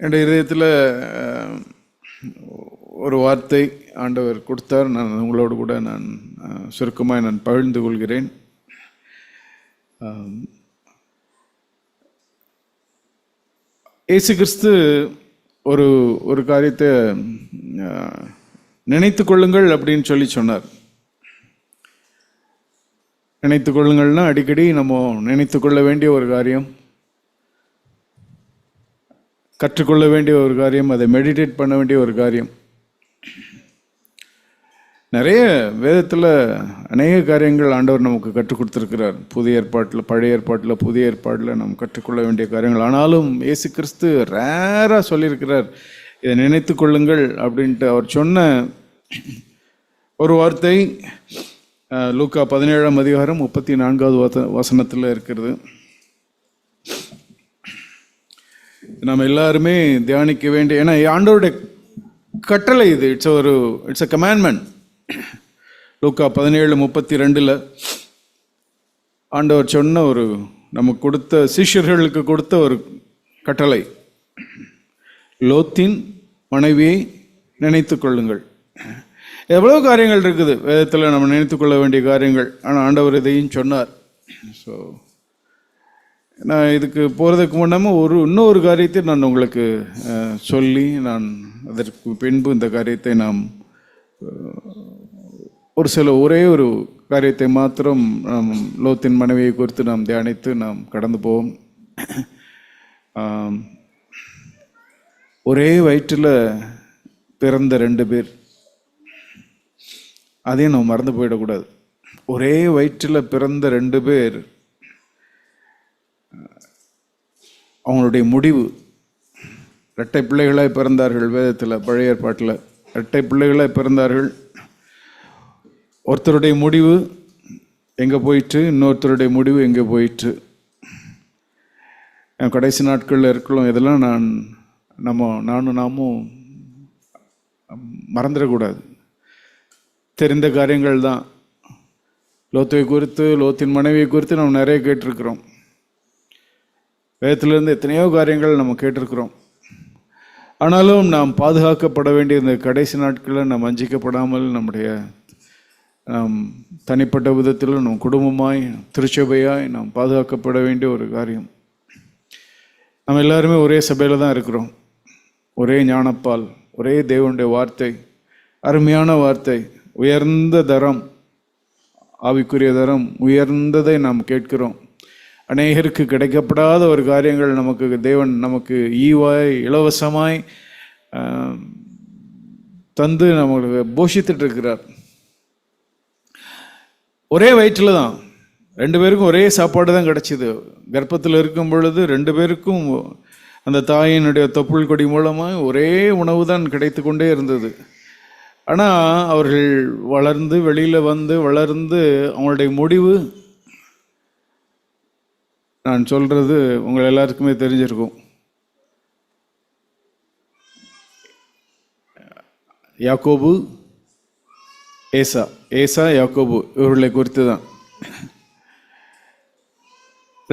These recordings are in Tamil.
என்னுடைய இதயத்தில் ஒரு வார்த்தை ஆண்டவர் கொடுத்தார். நான் உங்களோடு கூட நான் சுருக்கமாக நான் பகிர்ந்து கொள்கிறேன். இயேசு கிறிஸ்து ஒரு ஒரு காரியத்தை நினைத்து கொள்ளுங்கள் அப்படின்னு சொல்லி சொன்னார். நினைத்து கொள்ளுங்கள்னா அடிக்கடி நம்ம நினைத்து கொள்ள வேண்டிய ஒரு காரியம். கற்றுக்கொள்ள வேண்டிய ஒரு காரியம் அதை மெடிடேட் பண்ண வேண்டிய ஒரு காரியம். நிறைய வேதத்தில் அநேக காரியங்கள் ஆண்டவர் நமக்கு கற்றுக் கொடுத்துருக்கிறார். புதிய ஏற்பாட்டில் பழைய ஏற்பாட்டில் புதிய ஏற்பாட்டில் நாம் கற்றுக்கொள்ள வேண்டிய காரியங்கள். ஆனாலும் இயேசு கிறிஸ்து ரேராக சொல்லியிருக்கிறார். இதை நினைத்து கொள்ளுங்கள் அப்படின்ட்டு அவர் சொன்ன ஒரு வார்த்தை லூக்கா பதினேழாம் அதிகாரம் முப்பத்தி நான்காவது வச வசனத்தில் இருக்கிறது. நம்ம எல்லாருமே தியானிக்க வேண்டிய ஏன்னா ஆண்டோருடைய கட்டளை இது. இட்ஸ் ஒரு இட்ஸ் அ கமாண்ட்மெண்ட் லூக்கா பதினேழு முப்பத்தி ரெண்டில் ஆண்டவர் சொன்ன ஒரு நமக்கு கொடுத்த சிஷ்யர்களுக்கு கொடுத்த ஒரு கட்டளை. லோத்தின் மனைவியை நினைத்து கொள்ளுங்கள். எவ்வளோ காரியங்கள் இருக்குது. வேதத்தில் நம்ம நினைத்து கொள்ள வேண்டிய காரியங்கள். ஆனால் ஆண்டவர் இதையும் சொன்னார். ஸோ நான் இதுக்கு போகிறதுக்கு முன்னாமல் ஒரு இன்னொரு காரியத்தை நான் உங்களுக்கு சொல்லி நான் அதற்கு பின்பு இந்த காரியத்தை நாம் ஒரு சில ஒரே ஒரு காரியத்தை மாத்திரம் நாம் லோத்தின் மனைவியை குறித்து நாம் தியானித்து நாம் கடந்து போவோம். ஒரே வயிற்றில் பிறந்த ரெண்டு பேர். அதையும் நம்ம மறந்து போயிடக்கூடாது. ஒரே வயிற்றில் பிறந்த ரெண்டு பேர் அவங்களுடைய முடிவு. இரட்டை பிள்ளைகளாக பிறந்தார்கள் வேதத்தில் பழைய ஏற்பாட்டில். இரட்டை பிள்ளைகளாக பிறந்தார்கள். ஒருத்தருடைய முடிவு எங்கே போயிட்டு இன்னொருத்தருடைய முடிவு எங்கே போயிட்டு என் கடைசி நாட்களில் இருக்கலாம் இதெல்லாம் நான் நம்ம நானும் நாமும் மறந்துடக்கூடாது. தெரிந்த காரியங்கள் தான் லோத்துவை குறித்து லோத்தின் மனைவியை குறித்து நம்ம நிறைய கேட்டிருக்கிறோம். வேதத்திலிருந்து எத்தனையோ காரியங்கள் நம்ம கேட்டிருக்கிறோம். ஆனாலும் நாம் பாதுகாக்கப்பட வேண்டிய இந்த கடைசி நாட்களில் நாம் வஞ்சிக்கப்படாமல் நம்முடைய நாம் தனிப்பட்ட விதத்தில் நம் குடும்பமாய் திருச்சபையாய் நாம் பாதுகாக்கப்பட வேண்டிய ஒரு காரியம். நம்ம எல்லாருமே ஒரே சபையில் தான் இருக்கிறோம். ஒரே ஞானப்பால் ஒரே தேவனுடைய வார்த்தை அருமையான வார்த்தை உயர்ந்த தரம் ஆவிக்குரிய தரம் உயர்ந்ததை நாம் கேட்கிறோம். அநேகருக்கு கிடைக்கப்படாத ஒரு காரியங்கள் நமக்கு தேவன் நமக்கு ஈவாய் இலவசமாய் தந்து நம்மளுக்கு போஷித்துட்டு இருக்கிறார் ஒரே வயிற்றில் தான். ரெண்டு பேருக்கும் ஒரே சாப்பாடு தான் கிடைச்சிது. கர்ப்பத்தில் இருக்கும் பொழுது ரெண்டு பேருக்கும் அந்த தாயினுடைய தொப்புள் கொடி மூலமாக ஒரே உணவு தான் கிடைத்து கொண்டே இருந்தது. ஆனால் அவர்கள் வளர்ந்து வெளியில் வந்து வளர்ந்து அவங்களுடைய முடிவு நான் சொல்கிறது உங்கள் எல்லாருக்குமே தெரிஞ்சிருக்கும். யாக்கோபு ஏசா ஏசா யாக்கோபு இவர்களை குறித்து தான்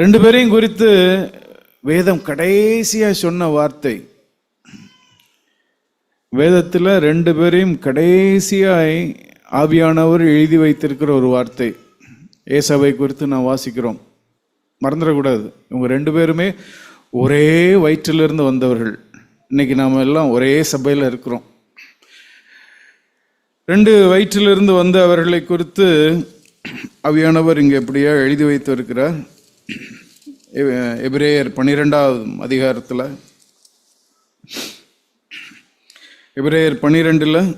ரெண்டு பேரையும் குறித்து வேதம் கடைசியாக சொன்ன வார்த்தை. வேதத்தில் ரெண்டு பேரையும் கடைசியாய் ஆவியானவர் எழுதி வைத்திருக்கிற ஒரு வார்த்தை. ஏசாவை குறித்து நான் வாசிக்கிறோம். மறந்துடக்கூடாது. இவங்க ரெண்டு பேருமே ஒரே வயிற்றிலிருந்து வந்தவர்கள். இன்னைக்கு நாம் எல்லாம் ஒரே சபையில் இருக்கிறோம். ரெண்டு வயிற்றிலிருந்து வந்த அவர்களை குறித்து அவியானவர் இங்கே எப்படியா எழுதி வைத்து இருக்கிறார்? எ- எபிரேயர் பன்னிரெண்டாவது அதிகாரத்தில். எபிரேயர் பன்னிரெண்டில்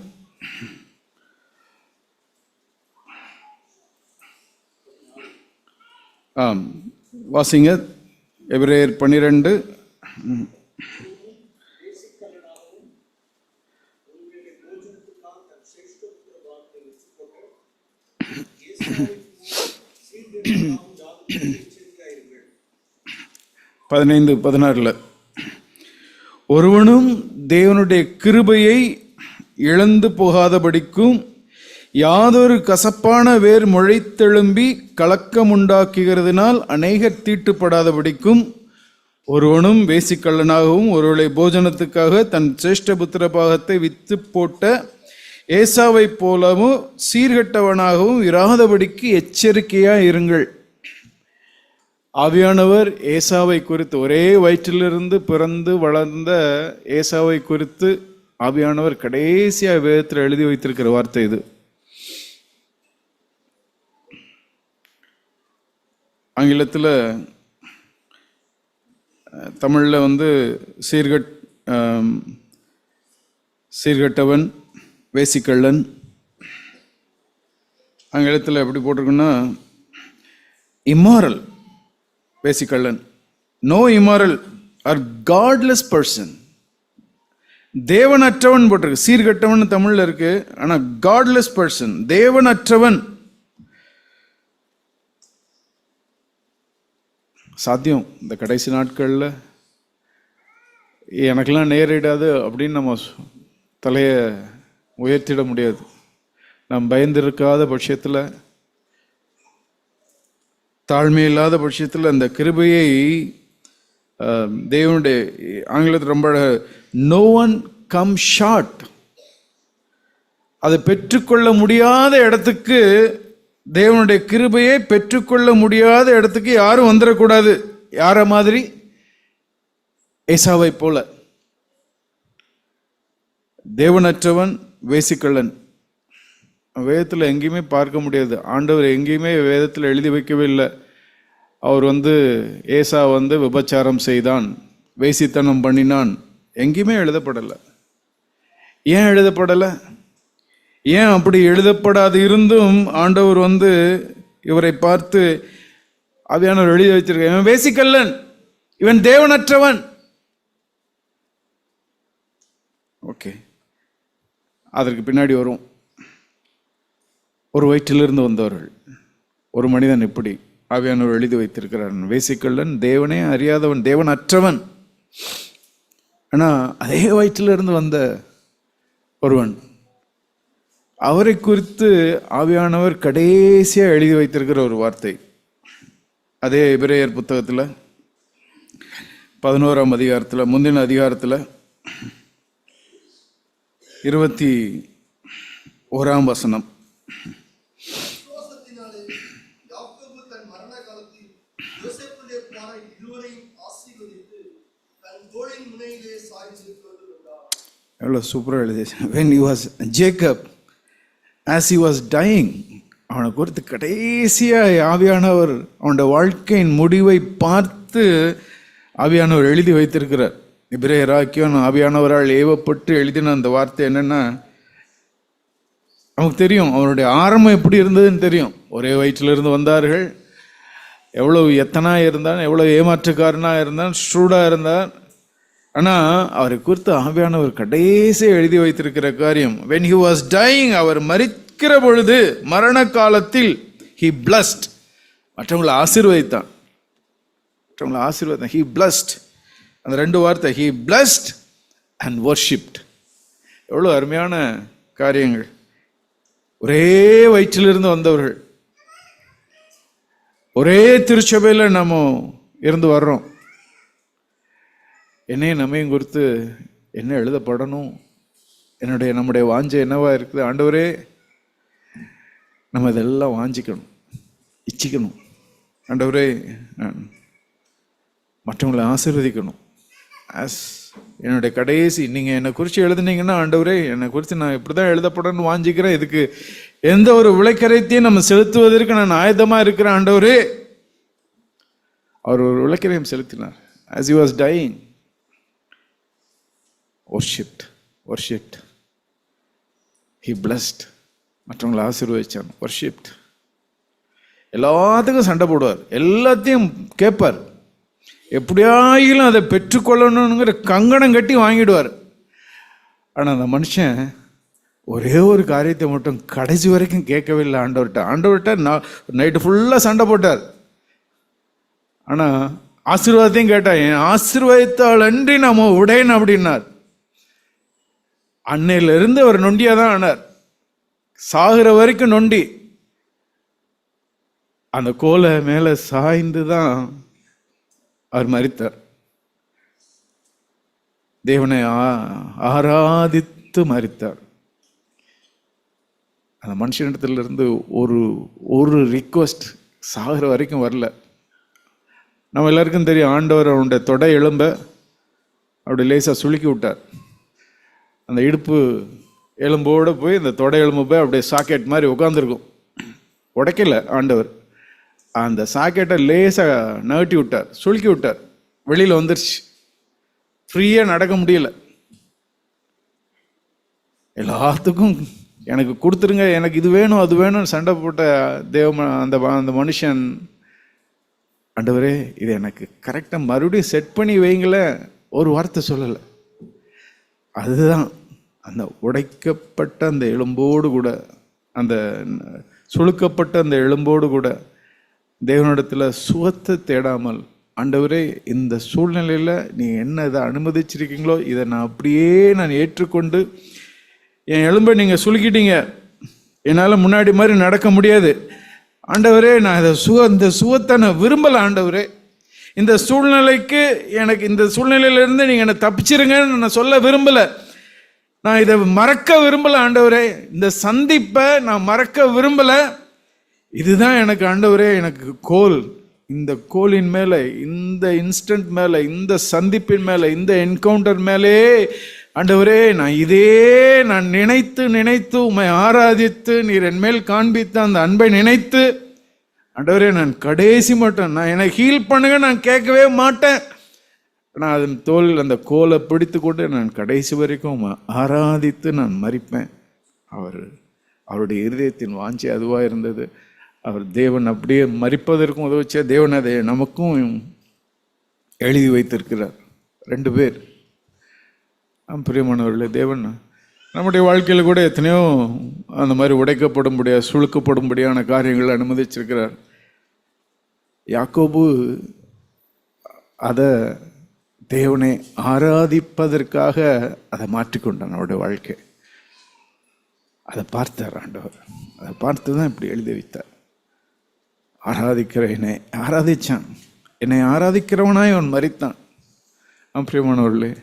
ஆம். வாசிங்க. எபிரேயர் பன்னிரெண்டு. பதினைந்து பதினாறில். ஒருவனும் தேவனுடைய கிருபையை இழந்து போகாதபடிக்கும் யாதொரு கசப்பான வேர் முளைத்தெழும்பி கலக்கம் உண்டாக்குகிறதுனால் அநேகர் தீட்டுப்படாதபடிக்கும் ஒருவனும் வேசிக்கள்ளனாகவும் ஒருவளை போஜனத்துக்காக தன் சிரேஷ்ட புத்திர பாகத்தை வித்து போட்ட ஏசாவைப் போலவும் சீர்கெட்டவனாகவும் இராதபடிக்கு எச்சரிக்கையாக இருங்கள். ஆவியானவர் ஏசாவை குறித்து ஒரே வயிற்றிலிருந்து பிறந்து வளர்ந்த ஏசாவை குறித்து ஆவியானவர் கடைசியாக வேதத்தில் எழுதி வைத்திருக்கிற வார்த்தை இது. ஆங்கிலத்தில் தமிழில் வந்து சீர்கட் சீர்கட்டவன் சீர்கெட்டவன் வேசிக்கள்ளன். ஆங்கிலத்தில் எப்படி போட்டிருக்குன்னா immoral வேசிக்கள்ளன். No immoral or godless person தேவனற்றவன் போட்டிருக்கு. சீர்கட்டவன் தமிழில் இருக்குது ஆனால் காட்லெஸ் பர்சன் தேவனற்றவன். சாத்தியம். இந்த கடைசி நாட்களில் எனக்கெல்லாம் நேரிடாது அப்படின்னு நம்ம தலையை உயர்த்திட முடியாது. நாம் பயந்திருக்காத பட்சத்தில் தாழ்மை இல்லாத பட்சத்தில் அந்த கிருபையை தேவனுடைய ஆங்கிலத்தில் ரொம்ப நோ ஒன் கம் ஷார்ட் அதை பெற்றுக்கொள்ள முடியாத இடத்துக்கு தேவனுடைய கிருபையை பெற்றுக்கொள்ள முடியாத இடத்துக்கு யாரும் வந்துடக்கூடாது. யார மாதிரி? ஏசாவை போல. தேவனற்றவன் வேசிக்கள்ளன். வேதத்தில் எங்கேயுமே பார்க்க முடியாது. ஆண்டவர் எங்கேயுமே வேதத்தில் எழுதி வைக்கவே இல்லை. அவர் வந்து ஏசா வந்து விபச்சாரம் செய்தான் வேசித்தனம் பண்ணினான். எங்கேயுமே எழுதப்படலை. ஏன் எழுதப்படலை? ஏன் அப்படி எழுதப்படாது இருந்தும் ஆண்டவர் வந்து இவரை பார்த்து அவையானவர் எழுதி வச்சிருக்க இவன் வேசிக்கல்லன். இவன் தேவனற்றவன். ஓகே அதற்கு பின்னாடி வரும். ஒரு வயிற்றிலிருந்து வந்தவர்கள். ஒரு மனிதன் இப்படி ஆவியானவர் எழுதி வைத்திருக்கிறார். வேசிக்கல்லன் தேவனே அறியாதவன் தேவன் அற்றவன் ஆனால் அதே வயிற்றிலிருந்து வந்த ஒருவன் அவரை குறித்து ஆவியானவர் கடைசியாக எழுதி வைத்திருக்கிற ஒரு வார்த்தை. அதே இபிரேயர் புத்தகத்தில் பதினோராம் அதிகாரத்தில் முந்தின அதிகாரத்தில் இருபத்தி ஓராம் வசனம். எவ்வளோ சூப்பராக எழுதி when you was Jacob as he was dying அவனை குறித்து கடைசியாக ஆவியானவர் அவனோட வாழ்க்கையின் முடிவை பார்த்து ஆவியானவர் எழுதி வைத்திருக்கிறார். இப்ரேயராக்கியன் ஆவியானவரால் ஏவப்பட்டு எழுதின அந்த வார்த்தை என்னென்னா நமக்கு தெரியும் அவருடைய ஆரம்பம் எப்படி இருந்ததுன்னு தெரியும். ஒரே வயிற்றிலிருந்து வந்தார்கள். எவ்வளவு எத்தனா இருந்தான் எவ்வளவு ஏமாற்றுக்காரனாக இருந்தான் ஸ்ட்ரூடா இருந்தான். ஆனால் அவரை குறித்து ஆவியானவர் கடைசி எழுதி வைத்திருக்கிற காரியம் வென் ஹி வாஸ் டைங் அவர் மறிக்கிற பொழுது மரண காலத்தில் ஹி பிளஸ்ட் மற்றவங்களை ஆசீர்வதித்தான். மற்றவங்களை ஆசீர்வாதம் ஹி பிளஸ்ட் அந்த ரெண்டு வார்த்தை ஹி பிளஸ்ட் அண்ட் ஒர்ஷிப்ட் எவ்வளோ அருமையான காரியங்கள். ஒரே வயிற்றிலிருந்து வந்தவர்கள். ஒரே திருச்சபையில் நம்ம இருந்து வர்றோம். என்னையும் நம்மையும் குறித்து என்ன எழுதப்படணும்? என்னுடைய நம்முடைய வாஞ்சை என்னவா இருக்குது? ஆண்டவரே நம்ம இதெல்லாம் வாஞ்சிக்கணும் இச்சிக்கணும். ஆண்டவரே மற்றவங்களை ஆசீர்வதிக்கணும். ஆஸ் என்னுடைய கடைசி நீங்கள் என்னை குறித்து எழுதுனீங்கன்னா ஆண்டவரே என்னை குறித்து நான் இப்படி தான் எழுதப்படணும்னு வாஞ்சிக்கிறேன். இதுக்கு எந்த ஒரு விளைக்கரைத்தையும் நம்ம செலுத்துவதற்கு நான் ஆயுதமாக இருக்கிறேன் ஆண்டவரே. அவர் ஒரு விளக்கரையும் செலுத்தினார். As you was dying worshipped worshipped he blessed மற்றவங்களை ஆசீர்வதிச்சான். ஒர்ஷிப்ட் எல்லாத்துக்கும் சண்டை போடுவார். எல்லாத்தையும் கேட்பார். எப்படியாயிலும் அதை பெற்றுக்கொள்ளணுங்கிற கங்கணம் கட்டி வாங்கிடுவார். ஆனால் அந்த மனுஷன் ஒரே ஒரு காரியத்தை மட்டும் கடைசி வரைக்கும் கேட்கவே இல்லை ஆண்டவர்கிட்ட. ஆண்டவர்கிட்ட நான் நைட்டு ஃபுல்லாக சண்டை போட்டார். ஆனால் ஆசீர்வாதத்தையும் கேட்டான். என் ஆசீர்வாதத்தால் அன்றி நம்ம உடையன் அப்படின்னார். அன்னையிலிருந்து அவர் நொண்டியாக தான் ஆனார். சாகிற வரைக்கும் நொண்டி. அந்த கோலை மேலே சாய்ந்து தான் அவர் மறித்தார் தேவனை ஆ- ஆராதித்து மறித்தார் அந்த மனுஷனிடத்துலேருந்து ஒரு ஒரு ரிக்வஸ்ட் சாகிற வரைக்கும் வரல. நம்ம எல்லாருக்கும் தெரியும் ஆண்டவர் அவனுடைய தொடை எலும்ப அப்படி லேசாக சுளுக்கி விட்டார். அந்த இடுப்பு எலும்போடு போய் இந்த தொடை எலும்பு போய் அப்படியே சாக்கெட் மாதிரி உட்காந்துருக்கும் உடைக்கல ஆண்டவர். அந்த சாக்கெட்டை லேசாக நகட்டி விட்டார் சுழுக்கி விட்டார். வெளியில் வந்துருச்சு. ஃப்ரீயாக நடக்க முடியல. எல்லாத்துக்கும் எனக்கு கொடுத்துருங்க எனக்கு இது வேணும் அது வேணும்னு சண்டை போட்ட தேவ அந்த அந்த மனுஷன் ஆண்டவரே இது எனக்கு கரெக்டாக மறுபடியும் செட் பண்ணி வைங்களேன். ஒரு வார்த்தை சொல்லலை. அதுதான். அந்த உடைக்கப்பட்ட அந்த எலும்போடு கூட அந்த சுழுக்கப்பட்ட அந்த எலும்போடு கூட தேவனிடத்தில் சுகத்தை தேடாமல் ஆண்டவரே இந்த சூழ்நிலையில் நீ என்ன இதை அனுமதிச்சிருக்கீங்களோ இதை நான் அப்படியே நான் ஏற்றுக்கொண்டு என் எலும்பை நீங்கள் சுழுக்கிட்டீங்க என்னால் முன்னாடி மாதிரி நடக்க முடியாது. ஆண்டவரே நான் இதை சுக இந்த சுகத்தை நான் விரும்பலை ஆண்டவரே. இந்த சூழ்நிலைக்கு எனக்கு இந்த சூழ்நிலையிலேருந்து நீங்கள் என்னை தப்பிச்சிருங்கன்னு நான் சொல்ல விரும்பலை. நான் இதை மறக்க விரும்பலை ஆண்டவரே. இந்த சந்திப்பை நான் மறக்க விரும்பலை. இதுதான் எனக்கு ஆண்டவரே எனக்கு கோல். இந்த கோலின் மேலே இந்த இன்ஸ்டன்ட் மேலே இந்த சந்திப்பின் மேலே இந்த என்கவுண்டர் மேலே ஆண்டவரே நான் இதே நான் நினைத்து நினைத்து உம்மை ஆராதித்து நீர் என் மேல் காண்பித்த அந்த அன்பை நினைத்து ஆண்டவரே நான் கடைசி மட்டும் நான் என்னை ஹீல் பண்ணுங்க நான் கேட்கவே மாட்டேன். நான் அதன் தோல் அந்த கோலை பிடித்து கொண்டு நான் கடைசி வரைக்கும் ஆராதித்து நான் மறிப்பேன். அவர் அவருடைய இருதயத்தின் வாஞ்சி அதுவாக இருந்தது. அவர் தேவன் அப்படியே மறிப்பதற்கும் உதவிச்ச தேவன் அதை நமக்கும் எழுதி வைத்திருக்கிறார். ரெண்டு பேர். பிரியமானவர்களே தேவன் நம்முடைய வாழ்க்கையில் கூட எத்தனையோ அந்த மாதிரி உடைக்கப்படும்படியா சுழுக்கப்படும்படியான காரியங்களை அனுமதிச்சிருக்கிறார். யாக்கோபு அதை தேவனை ஆராதிப்பதற்காக அதை மாற்றிக்கொண்டான் அவருடைய வாழ்க்கை. அதை பார்த்தார் ஆண்டவர். அதை பார்த்து தான் இப்படி எழுதி வைத்தார். ஆராதிக்கிற என்னை ஆராதிச்சான். என்னை ஆராதிக்கிறவனாய் அவன் மறித்தான் ஆம், பிரியமானவர்களே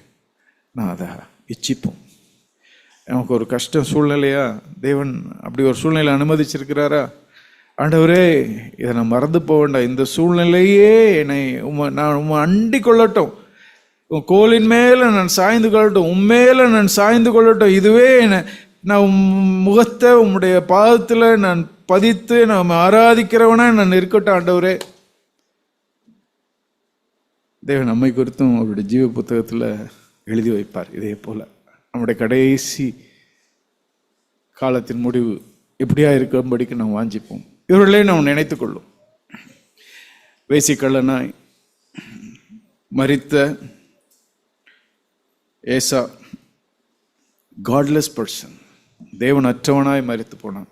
நான் அதை இச்சிப்போம். நமக்கு ஒரு கஷ்ட சூழ்நிலையா? தேவன் அப்படி ஒரு சூழ்நிலை அனுமதிச்சிருக்கிறாரா? ஆண்டவரே இதை நான் மறந்து போக வேண்டாம். இந்த சூழ்நிலையே என்னை உம நான் உம்மை அண்டி கொள்ளட்டும். உன் கோலின் மேலே நான் சாய்ந்து கொள்ளட்டும் உன் மேலே நான் சாய்ந்து கொள்ளட்டும் இதுவே என்னை நான் உம் முகத்தை உம்முடைய பாதத்தில் நான் பதித்து நான் ஆராதிக்கிறவனா நான் இருக்கட்டும் ஆண்டவரே. தேவன் நம்மை குறித்தும் அவருடைய ஜீவ புத்தகத்தில் எழுதி வைப்பார் இதே போல். நம்முடைய கடைசி காலத்தின் முடிவு எப்படியா இருக்கும்படிக்கு நாம் வாஞ்சிப்போம். இவர்களே நாம் நினைத்து கொள்ளும். வேசிக்கள்ளனாய் மறித்த ஏசா காட்லெஸ் பர்சன் தேவன் அற்றவனாய் மறித்து போனான்.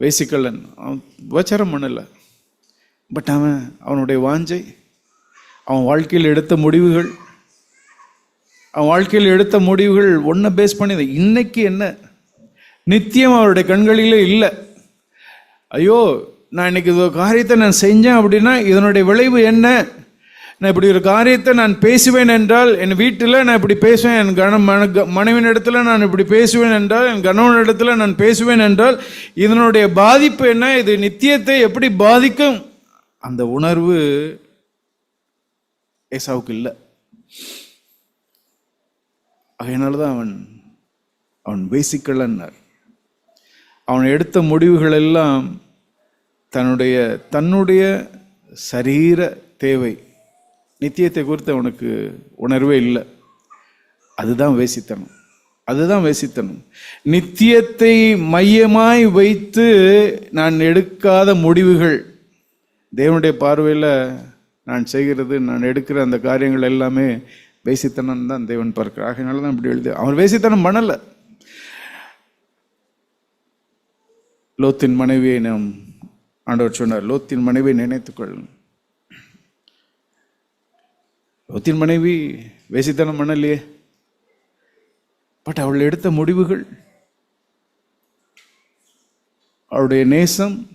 வேசிக்கல்லன் அவன் உபச்சாரம் பண்ணலை. பட் அவன் அவனுடைய வாஞ்சை அவன் வாழ்க்கையில் எடுத்த முடிவுகள் அவன் வாழ்க்கையில் எடுத்த முடிவுகள் ஒன்றை பேஸ் பண்ணி இன்னைக்கு என்ன? நித்தியம் அவருடைய கண்களிலே இல்லை. ஐயோ நான் இன்னைக்கு இது காரியத்தை நான் செஞ்சேன் அப்படின்னா இதனுடைய விளைவு என்ன? நான் இப்படி ஒரு காரியத்தை நான் பேசுவேன் என்றால் என் வீட்டில் நான் இப்படி பேசுவேன் என் கண மன மனைவின் இடத்துல நான் இப்படி பேசுவேன் என்றால் என் கணவன் இடத்துல நான் பேசுவேன் என்றால் இதனுடைய பாதிப்பு என்ன? இது நித்தியத்தை எப்படி பாதிக்கும்? அந்த உணர்வு ஏசாவுக்கு இல்லை. அதனால தான் அவன் அவன் பேசிக்கலன்னார் அவன் எடுத்த முடிவுகள் எல்லாம் தன்னுடைய தன்னுடைய சரீர தேவை. நித்தியத்தை குறித்து அவனுக்கு உணர்வே இல்லை. அதுதான் வேசித்தனம். அதுதான் வேசித்தனம். நித்தியத்தை மையமாய் வைத்து நான் எடுக்காத முடிவுகள். தேவனுடைய பார்வையில் நான் செய்கிறது நான் எடுக்கிற அந்த காரியங்கள் எல்லாமே வேசித்தனம் தான் தேவன் பார்க்கிறார். ஆகையினால தான் இப்படி எழுது. அவன் வேசித்தனம் பண்ணலை. லோத்தின் மனைவியை நாம் ஆண்டவர் சொன்னார் லோத்தின் மனைவியை நினைத்துக்கொள்ளணும் லோத்தின் மனைவி வேசித்தனம் பண்ணலையே. பட் அவள் எடுத்த முடிவுகள் அவளுடைய நேசம்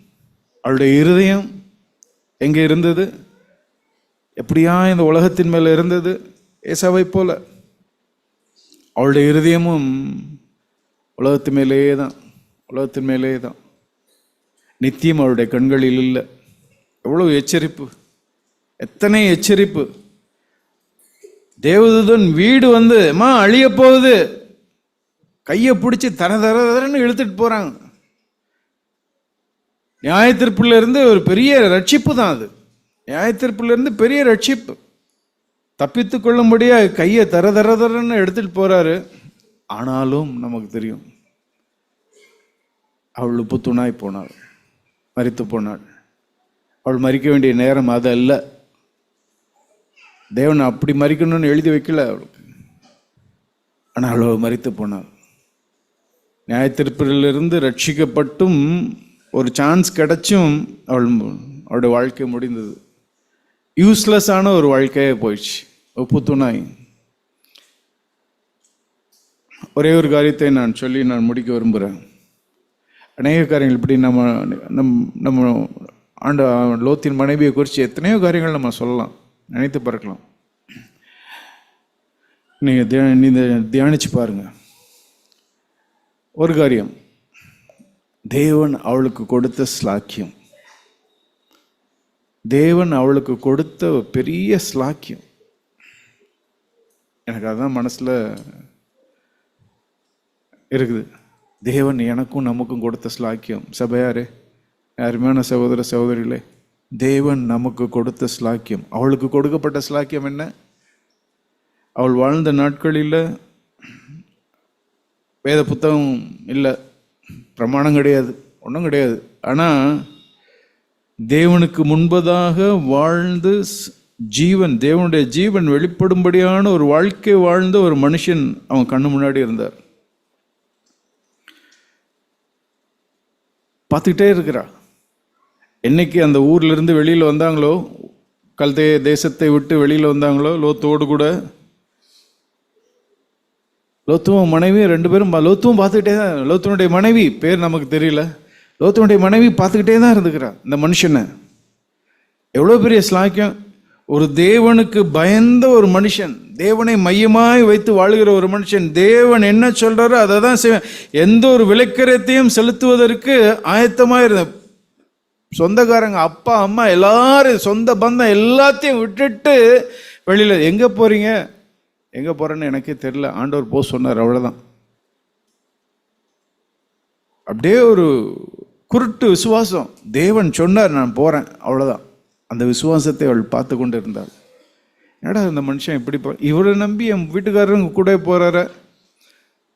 அவளுடைய இருதயம் எங்கே இருந்தது? எப்படியா இந்த உலகத்தின் மேலே இருந்தது? ஏசாவை போல. அவளுடைய இருதயமும் உலகத்து மேலேயே தான் உலகத்தின் மேலேயே தான். நித்தியம் அவருடைய கண்களில் இல்லை. எவ்வளோ எச்சரிப்பு. எத்தனை எச்சரிப்பு. தேவதூதன் வீடு வந்து அம்மா அழிய போகுது. கையை பிடிச்சி தர தர தரன்னு இழுத்துட்டு போறாங்க. நியாயத்திற்புல இருந்து ஒரு பெரிய ரட்சிப்பு தான் அது. நியாயத்திற்புல இருந்து பெரிய ரட்சிப்பு. தப்பித்து கொள்ளும்படியா கையை தர தர தரன்னு எடுத்துட்டு போறாரு. ஆனாலும் நமக்கு தெரியும் அவள் உப்பு துணாய் போனாள் மறித்து போனாள். அவள் மறிக்க வேண்டிய நேரம் அது அல்ல. தேவன் அப்படி மறிக்கணும்னு எழுதி வைக்கல. அவளுக்கு ஆனால் அவ்வளோ மறித்து போனாள். நியாயத்திருப்பிலிருந்து ரட்சிக்கப்பட்டும் ஒரு சான்ஸ் கிடைச்சும் அவள் அவளுடைய வாழ்க்கை முடிந்தது. யூஸ்லெஸ்ஸான ஒரு வாழ்க்கையே போயிடுச்சு. ஒப்பு துணாய் ஒரே ஒரு காரியத்தை நான் சொல்லி நான் முடிக்க விரும்புகிறேன். அநேக காரியங்கள் இப்படி நம்ம நம் நம்ம ஆண்ட லோத்தின் மனைவியை குறித்து எத்தனையோ காரியங்கள் நம்ம சொல்லலாம். நினைத்து பார்க்கலாம். நீங்கள் தியா நீங்கள் தியானிச்சு பாருங்க. ஒரு காரியம். தேவன் அவளுக்கு கொடுத்த ஸ்லாக்கியம். தேவன் அவளுக்கு கொடுத்த பெரிய ஸ்லாக்கியம். எனக்கு அதுதான் மனசில் இருக்குது. தேவன் எனக்கும் நமக்கும் கொடுத்த ஸ்லாக்கியம். சபையாரே அருமையான சகோதர சகோதரிகளே தேவன் நமக்கு கொடுத்த ஸ்லாக்கியம் அவளுக்கு கொடுக்கப்பட்ட ஸ்லாக்கியம் என்ன? அவள் வாழ்ந்த நாட்களில் வேத புத்தகம் இல்லை. பிரமாணம் கிடையாது. ஒன்றும் கிடையாது. ஆனால் தேவனுக்கு முன்பதாக வாழ்ந்து ஜீவன் தேவனுடைய ஜீவன் வெளிப்படும்படியான ஒரு வாழ்க்கை வாழ்ந்த ஒரு மனுஷன் அவன் கண்ணு முன்னாடி இருந்தார். பார்த்துக்கிட்டே இருக்கிறாள் என்னைக்கு அந்த ஊர்லேருந்து வெளியில் வந்தாங்களோ கல்தே தேசத்தை விட்டு வெளியில் வந்தாங்களோ லோத்தோடு கூட லோத்துவும் மனைவியும் ரெண்டு பேரும் லோத்துவும் பார்த்துக்கிட்டே தான் லோத்துனுடைய மனைவி பேர் நமக்கு தெரியல. லோத்துனுடைய மனைவி பார்த்துக்கிட்டே தான் இருந்துக்கிறான் இந்த மனுஷனை. எவ்வளோ பெரிய ஸ்லாக்கியம் ஒரு தேவனுக்கு பயந்த ஒரு மனுஷன் தேவனை மையமாய் வைத்து வாழுகிற ஒரு மனுஷன் தேவன் என்ன சொல்கிறாரோ அதை தான் செய்வேன் எந்த ஒரு விளக்கரத்தையும் செலுத்துவதற்கு ஆயத்தமாக இருந்தேன் சொந்தக்காரங்க அப்பா அம்மா எல்லாரும் சொந்த பந்தம் எல்லாத்தையும் விட்டுட்டு வெளியில் எங்கே போகிறீங்க எங்கே போகிறேன்னு எனக்கே தெரில ஆண்டவர் போ சொன்னார் அவ்வளோதான் அப்படியே ஒரு குருட்டு விசுவாசம். தேவன் சொன்னார் நான் போகிறேன் அவ்வளோதான் அந்த விசுவாசத்தை அவள் பார்த்து கொண்டு இருந்தாள் என்னடா இந்த மனுஷன் இப்படி போ இவரை நம்பி என் வீட்டுக்காரருங்க கூட போகிறார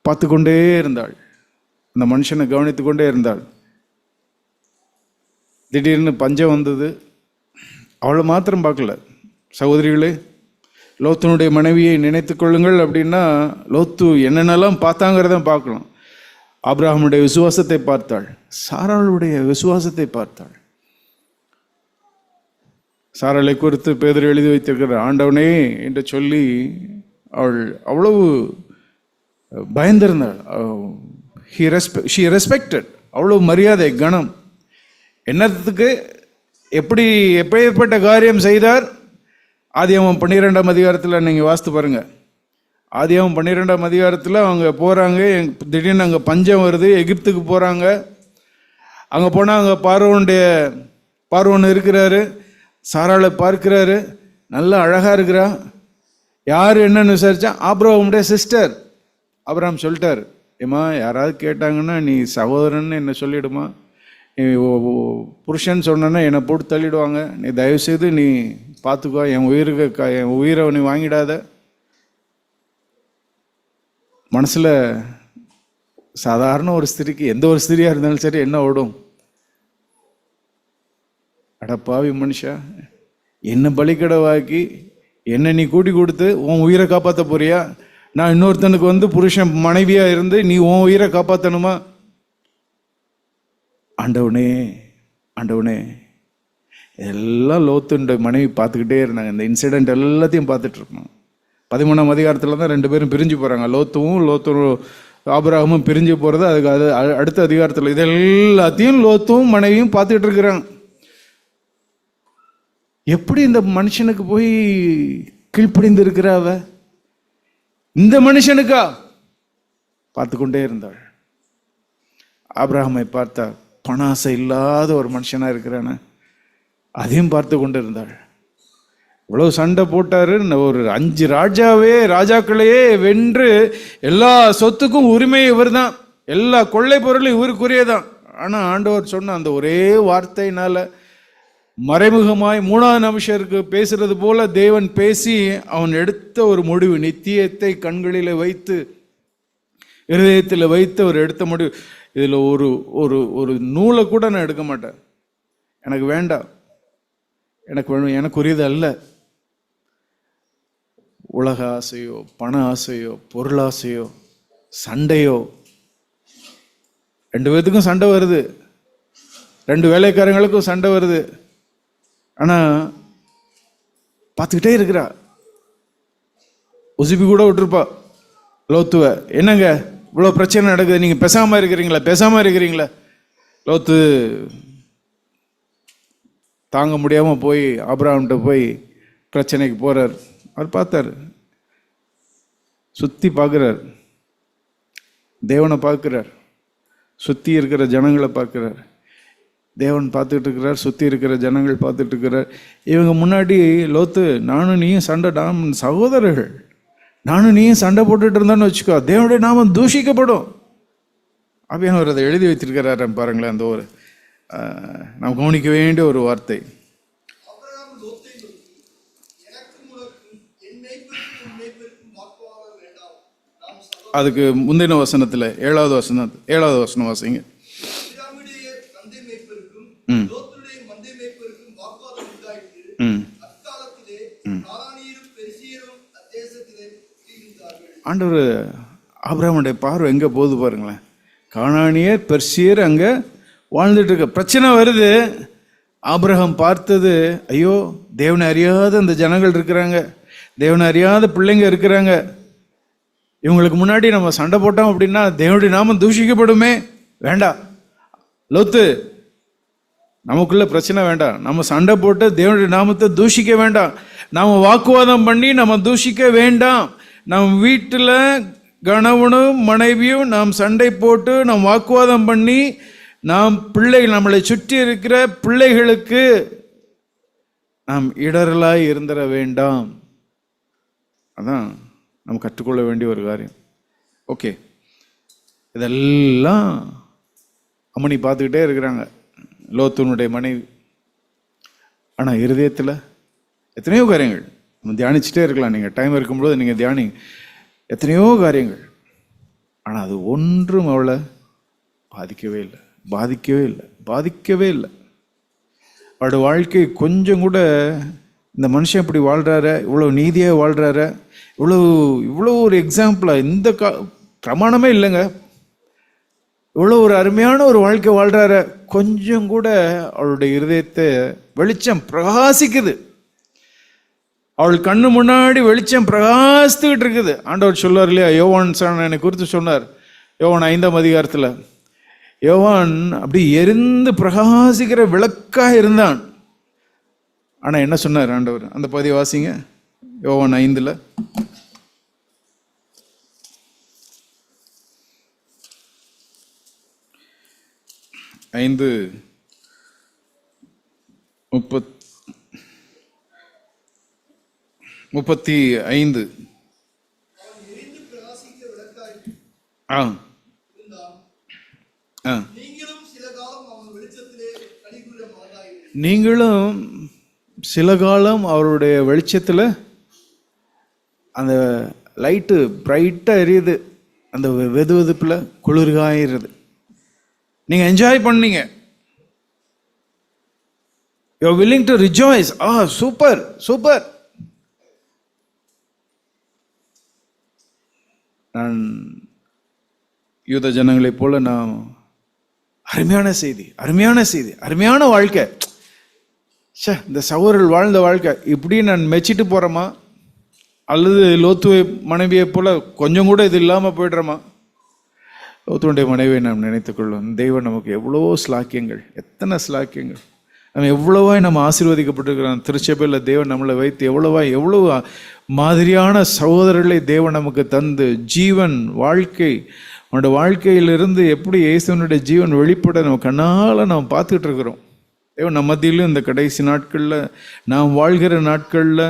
பார்த்து கொண்டே இருந்தாள். அந்த மனுஷனை கவனித்து கொண்டே இருந்தாள். திடீர்னு பஞ்சம் வந்தது. அவளை மாத்திரம் பார்க்கல. சகோதரிகளே லோத்துனுடைய மனைவியை நினைத்து கொள்ளுங்கள் அப்படின்னா லோத்து என்னென்னலாம் பார்த்தாங்கிறத பார்க்கலாம். ஆபிரகாமுடைய விசுவாசத்தை பார்த்தாள். சாராளுடைய விசுவாசத்தை பார்த்தாள். சாராளை குறித்து பேதர் எழுதி வைத்திருக்கிற ஆண்டவனே என்று சொல்லி அவள் அவ்வளவு பயந்திருந்தாள். ஹி ரெஸ்பெக்ட் ஷி ரெஸ்பெக்டட் அவ்வளவு மரியாதை கணம் என்னத்துக்கு எப்படி எப்பேற்பட்ட காரியம் செய்தார் ஆதியாமம் பன்னிரெண்டாம் அதிகாரத்தில் நீங்கள் வாசித்து பாருங்கள் ஆதியாமம் பன்னிரெண்டாம் அதிகாரத்தில் அவங்க போகிறாங்க திடீர்னு அங்கே பஞ்சம் வருது எகிப்துக்கு போகிறாங்க அங்கே போனால் அங்கே பார்வனுடைய பார்வன் இருக்கிறாரு சாராளை பார்க்கிறாரு நல்லா அழகாக இருக்கிறா. யார் என்னன்னு விசாரித்தா ஆப்ரஹாமுடைய சிஸ்டர் அப்ரஹாம் சொல்லிட்டார் ஏம்மா யாராவது கேட்டாங்கன்னா நீ சகோதரன்னு என்ன சொல்லிவிடுமா புருஷன் சொன்னேன்னா என்னை போட்டு தள்ளிடுவாங்க. நீ தயவுசெய்து நீ பார்த்துக்கோ என் உயிருக்கு க என் உயிரை நீ வாங்கிடாத. மனசில் சாதாரண ஒரு ஸ்திரிக்கு எந்த ஒரு ஸ்திரியாக இருந்தாலும் சரி என்ன ஓடும்? அடப்பாவி பாவி மனுஷா என்ன பலிக்கடவாக்கி என்னை நீ கூட்டி கொடுத்து உன் உயிரை காப்பாற்ற போறியா? நான் இன்னொருத்தனுக்கு வந்து புருஷன் மனைவியாக இருந்து நீ உன் உயிரை காப்பாற்றணுமா ஆண்டவனே ஆண்டவனே. எல்லாம் லோத்துன்ற மனைவி பார்த்துக்கிட்டே இருந்தாங்க. இந்த இன்சிடெண்ட் எல்லாத்தையும் பார்த்துட்ருக்கோம் பதிமூணாம் அதிகாரத்தில் தான் ரெண்டு பேரும் பிரிஞ்சு போகிறாங்க லோத்துவும் லோத்தும் ஆபராகமும் பிரிஞ்சு போகிறது அதுக்கு அது அடுத்த அதிகாரத்தில். இது எல்லாத்தையும் லோத்துவும் மனைவியும் பார்த்துட்டு இருக்கிறாங்க. எப்படி இந்த மனுஷனுக்கு போய் கீழ்ப்படிந்து இருக்கிற அவ? இந்த மனுஷனுக்கா? பார்த்து கொண்டே இருந்தாள். ஆபிரகாமை பார்த்தா பண ஆசை இல்லாத ஒரு மனுஷனாக இருக்கிறானே. அதையும் பார்த்து கொண்டு இருந்தாள் இவ்வளோ சண்டை போட்டார் ஒரு அஞ்சு ராஜாவே ராஜாக்களையே வென்று எல்லா சொத்துக்கும் உரிமை இவர்தான். எல்லா கொள்ளை பொருளும் இவருக்குரியதான். ஆனால் ஆண்டவர் சொன்ன அந்த ஒரே வார்த்தையினால் மறைமுகமாய் மூணாவது நிமிஷருக்கு பேசுறது போல தேவன் பேசி அவன் எடுத்த ஒரு முடிவு நித்தியத்தை கண்களில் வைத்து இருதயத்தில் வைத்து அவர் எடுத்த முடிவு. இதில் ஒரு ஒரு ஒரு நூலை கூட நான் எடுக்க மாட்டேன். எனக்கு வேண்டாம். எனக்கு வேணும் எனக்குரியது அல்ல. உலக ஆசையோ பண ஆசையோ பொருளாசையோ சண்டையோ ரெண்டு பேர்த்துக்கும் சண்டை வருது. ரெண்டு வேலைக்காரங்களுக்கும் சண்டை வருது. ஆனால் பார்த்துக்கிட்டே இருக்கிறா. உசுப்பி கூட விட்டுருப்பா. லோத்துவ. என்னங்க? இவ்வளோ பிரச்சனை நடக்குது. நீங்கள் பேசாமல் இருக்கிறீங்களா பேசாமல் இருக்கிறீங்களா. லோத்து தாங்க முடியாமல் போய் ஆப்ராம்கிட்ட போய் பிரச்சனைக்கு போகிறார் அவர் பார்த்தார். சுற்றி பார்க்குறார். தேவனை பார்க்குறார். சுற்றி இருக்கிற ஜனங்களை பார்க்குறார். தேவன் பார்த்துட்டு இருக்கிறார். சுற்றி இருக்கிற ஜனங்கள் பார்த்துட்டு இருக்கிறார். இவங்க முன்னாடி லோத்து நானும் நீயும் சண்டை டாம் சகோதரர்கள். நானும் நீயும் சண்டை போட்டுட்டு இருந்தோன்னு வச்சுக்கோ. தேவனுடைய நாமம் தூஷிக்கப்படும். அபியானவர் அதை எழுதி வைத்திருக்கிறாரு பாருங்களேன் அந்த ஒரு நாம் கவனிக்க வேண்டிய ஒரு வார்த்தை. அதுக்கு முந்தின வசனத்தில் ஏழாவது வசனம் ஏழாவது வசனம் வாசிங்க. ம். ம். ஆண்டவர் ஆபிரகாமுடைய பார்வை எங்கே போகுது பாருங்களேன். காணானியர் பெர்சியர் அங்கே வாழ்ந்துட்டு இருக்க பிரச்சனை வருது. ஆபிரகம் பார்த்தது ஐயோ தேவனை அறியாத அந்த ஜனங்கள் இருக்கிறாங்க. தேவனை அறியாத பிள்ளைங்க இருக்கிறாங்க. இவங்களுக்கு முன்னாடி நம்ம சண்டை போட்டோம் அப்படின்னா தேவனுடைய நாமம் தூஷிக்கப்படுமே. வேண்டாம் லொத்து நமக்குள்ள பிரச்சனை வேண்டாம் நம்ம சண்டை போட்டு தேவனுடைய நாமத்தை தூஷிக்க வேண்டாம். நாம் வாக்குவாதம் பண்ணி நம்ம தூஷிக்க வேண்டாம். நம் வீட்டில் கணவனும் மனைவியும் நாம் சண்டை போட்டு நாம் வாக்குவாதம் பண்ணி நாம் பிள்ளைகள் நம்மளை சுற்றி இருக்கிற பிள்ளைகளுக்கு நாம் இடரலாய் இருந்துட வேண்டாம். அதான் நம்ம கற்றுக்கொள்ள வேண்டிய ஒரு காரியம். ஓகே. இதெல்லாம் அம்மனி பார்த்துக்கிட்டே இருக்கிறாங்க. லோத்தூனுடைய மனைவி. ஆனால் இருதயத்தில் எத்தனையோ காரியங்கள். தியானிச்சுட்டே இருக்கலாம். நீங்கள் டைம் இருக்கும்போது நீங்கள் தியானி. எத்தனையோ காரியங்கள். ஆனால் அது ஒன்றும் அவளை பாதிக்கவே இல்லை. பாதிக்கவே இல்லை. பாதிக்கவே இல்லை. அவளோட வாழ்க்கை கொஞ்சம் கூட இந்த மனுஷன் இப்படி வாழ்கிறாரு இவ்வளோ நீதியாக வாழ்கிறாரு இவ்வளோ இவ்வளோ ஒரு எக்ஸாம்பிளாக இந்த கா பிரமாணமே இல்லைங்க. இவ்வளோ ஒரு அருமையான ஒரு வாழ்க்கை வாழ்கிறார கொஞ்சம் கூட அவளுடைய இருதயத்தை வெளிச்சம் பிரகாசிக்குது. அவள் கண்ணு முன்னாடி வெளிச்சம் பிரகாசித்துக்கிட்டு இருக்குது. ஆண்டவர் சொல்லார் இல்லையா? யோவான் சார் என்னை குறித்து சொன்னார். யோவான் ஐந்தாம் அதிகாரத்தில் யோவான் அப்படி எரிந்து பிரகாசிக்கிற விளக்காக இருந்தான். ஆனால் என்ன சொன்னார் ஆண்டவர்? அந்த பதிவை வாசிங்க. யோவான் ஐந்தில் ஐந்து முப்பத் முப்பத்தி ஐந்து. ஆ. ஆ. நீங்களும் சில காலம் அவருடைய வெளிச்சத்தில் அந்த லைட்டு பிரைட்டாக எரியுது. அந்த வெது வெதுப்பில் குளிர்காயிருது நீங்கள் என்ஜாய் பண்ணீங்க. You willing to rejoice ah super super. நான் யூத ஜனங்களைப் போல நான் அருமையான செய்தி அருமையான செய்தி அருமையான வாழ்க்கை. ச்சே இந்த சகோதரர்கள் வாழ்ந்த வாழ்க்கை இப்படி நான் மெச்சிட்டு போகிறோமா அல்லது லோத்துவை மனைவியை போல் கொஞ்சம் கூட இது இல்லாமல் போய்டுறோமா லோத்துவனுடைய மனைவியை நாம் நினைத்துக்கொள்ளும் தெய்வம் நமக்கு எவ்வளோ ஸ்லாக்கியங்கள் எத்தனை ஸ்லாக்கியங்கள் நம்ம எவ்வளவாய் நம்ம ஆசீர்வதிக்கப்பட்டிருக்கிறோம். திருச்சபையில் தேவன் நம்மளை வைத்து எவ்வளவா எவ்வளவு மாதிரியான சகோதரர்களை தேவன் நமக்கு தந்து ஜீவன் வாழ்க்கை உன்னோட வாழ்க்கையிலிருந்து எப்படி இயேசுவனுடைய ஜீவன் வெளிப்பட நம்ம கண்ணால் நம்ம பார்த்துக்கிட்டு இருக்கிறோம். தேவன் நம்ம மத்தியிலும் இந்த கடைசி நாட்களில் நாம் வாழ்கிற நாட்களில்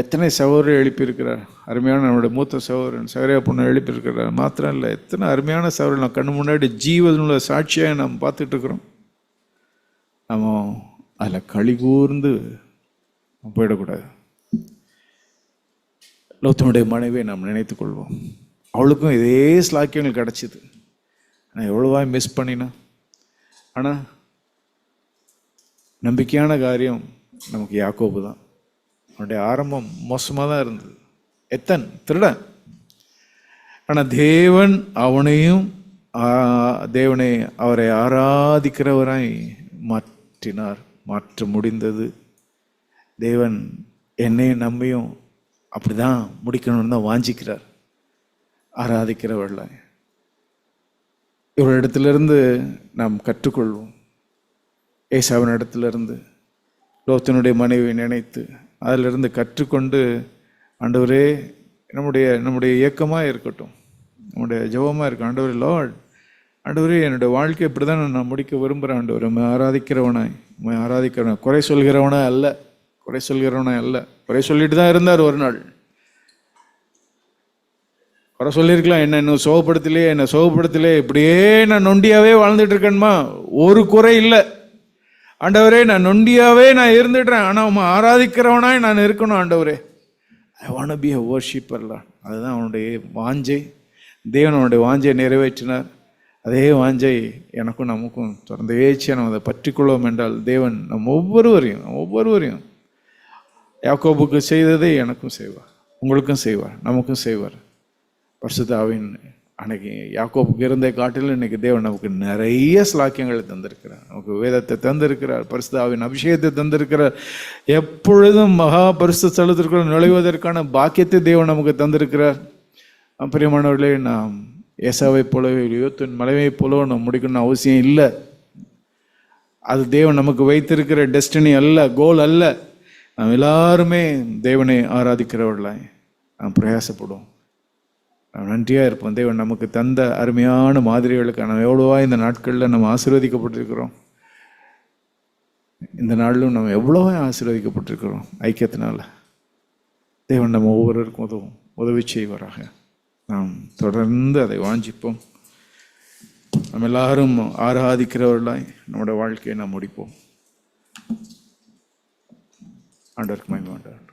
எத்தனை சகோதரர் எழுப்பியிருக்கிறார். அருமையான நம்மளுடைய மூத்த சகோதரன் சகரியா பொண்ணு எழுப்பியிருக்கிறார். மாத்திரம் இல்லை எத்தனை அருமையான சகோதரர் நம்ம கண்ணு முன்னாடி ஜீவனுள்ள சாட்சியாக நாம் பார்த்துட்டு இருக்கிறோம். நம்ம அதில் களி கூர்ந்து போயிடக்கூடாது. லோத்தனுடைய மனைவியை நாம் நினைத்து கொள்வோம். அவளுக்கும் இதே ஸ்லாக்கியங்கள் கிடச்சிது. நான் எவ்வளோவா மிஸ் பண்ணினேன் ஆனால் நம்பிக்கையான காரியம் நமக்கு யாக்கோபு தான். அவனுடைய ஆரம்பம் மோசமாக தான் இருந்தது. எத்தன்? திருடன். ஆனால் தேவன் அவனையும் தேவனை அவரை ஆராதிக்கிறவராய் மாற்றினார். மாற்ற முடிந்தது. தேவன் என்னையும் நம்மையும் அப்படிதான் முடிக்கணும்னு தான் வாஞ்சிக்கிறார். ஆராதிக்கிறவர்களாய். இடத்துலேருந்து நாம் கற்றுக்கொள்வோம். ஏசாவின் இடத்துலேருந்து லோத்தனுடைய மனைவியை நினைத்து அதிலிருந்து கற்றுக்கொண்டு ஆண்டவரே நம்முடைய நம்முடைய இயக்கமாக இருக்கட்டும். நம்முடைய ஜபமாக இருக்கும் ஆண்டவரே லார்ட் ஆண்டவரே என்னுடைய வாழ்க்கை இப்படி தான் நான் முடிக்க விரும்புகிறேன் ஆண்டவர். உண்மை ஆராதிக்கிறவனாய் உண்மை ஆராதிக்கிறவன். குறை சொல்கிறவனா அல்ல. குறை சொல்கிறவனா அல்ல. குறை சொல்லிட்டு தான் இருந்தார் ஒரு நாள். குறை சொல்லியிருக்கலாம். என்ன இன்னும் சோகப்படுத்தலையே என்னை சோகப்படுத்தலே இப்படியே நான் நொண்டியாகவே வாழ்ந்துட்டு இருக்கேன்மா ஒரு குறை இல்லை. ஆண்டவரே நான் நொண்டியாகவே நான் இருந்துடுறேன் ஆனால் அவன் ஆராதிக்கிறவனாய் நான் இருக்கணும் ஆண்டவரே. ஐ வாண்ட் பி அ வர்ஷிப்பர்லாம் அதுதான் அவனுடைய வாஞ்சை. தேவன் அவனுடைய வாஞ்சையை நிறைவேற்றினார். அதே வாஞ்சை எனக்கும் நமக்கும் தொடர்ந்தேச்சியா நம்ம அதை பற்றிக்கொள்வோம் என்றால் தேவன் நம் ஒவ்வொருவரையும் நம் ஒவ்வொருவரையும் யாக்கோபுக்கு செய்ததை எனக்கும் செய்வார் உங்களுக்கும் செய்வார் நமக்கும் செய்வார். பர்சுதாவின் அன்னைக்கு யாக்கோபுக்கு இருந்த காட்டிலும் இன்னைக்கு தேவன் நமக்கு நிறைய ஸ்லாக்கியங்களை தந்திருக்கிறார். நமக்கு வேதத்தை தந்திருக்கிறார் பரிசுதாவின் அபிஷேகத்தை தந்திருக்கிறார். எப்பொழுதும் மகா பரிசு ஸ்தலத்திற்குள் நுழைவதற்கான பாக்கியத்தை தேவன் நமக்கு தந்திருக்கிறார். பிரியமானவர்களே நாம் ஏசாவை போலவே யோத்தின் மலைவை போலவோ நம்ம முடிக்கணும்னு அவசியம் இல்லை. அது தேவன் நமக்கு வைத்திருக்கிற டெஸ்டினி அல்ல கோல் அல்ல. நாம் எல்லாருமே தேவனை ஆராதிக்கிறவர்களாய் நாம் பிரயாசப்படுவோம். நாம் நன்றியாக இருப்போம். தேவன் நமக்கு தந்த அருமையான மாதிரிகளுக்கு நம்ம எவ்வளோவா இந்த நாட்களில் நம்ம ஆசீர்வதிக்கப்பட்டிருக்கிறோம். இந்த நாளிலும் நம்ம எவ்வளோவா ஆசீர்வதிக்கப்பட்டிருக்கிறோம் ஐக்கியத்தினால. தேவன் நம்ம ஒவ்வொருவருக்கும் உதவும் உதவி செய்வாராக. நாம் தொடர்ந்து அதை வாஞ்சிப்போம். நம்ம எல்லாரும் ஆராதிக்கிறவர்களாய் நம்முடைய வாழ்க்கையை நாம் முடிப்போம். ஆண்டவருக்கு மயமாண்டார்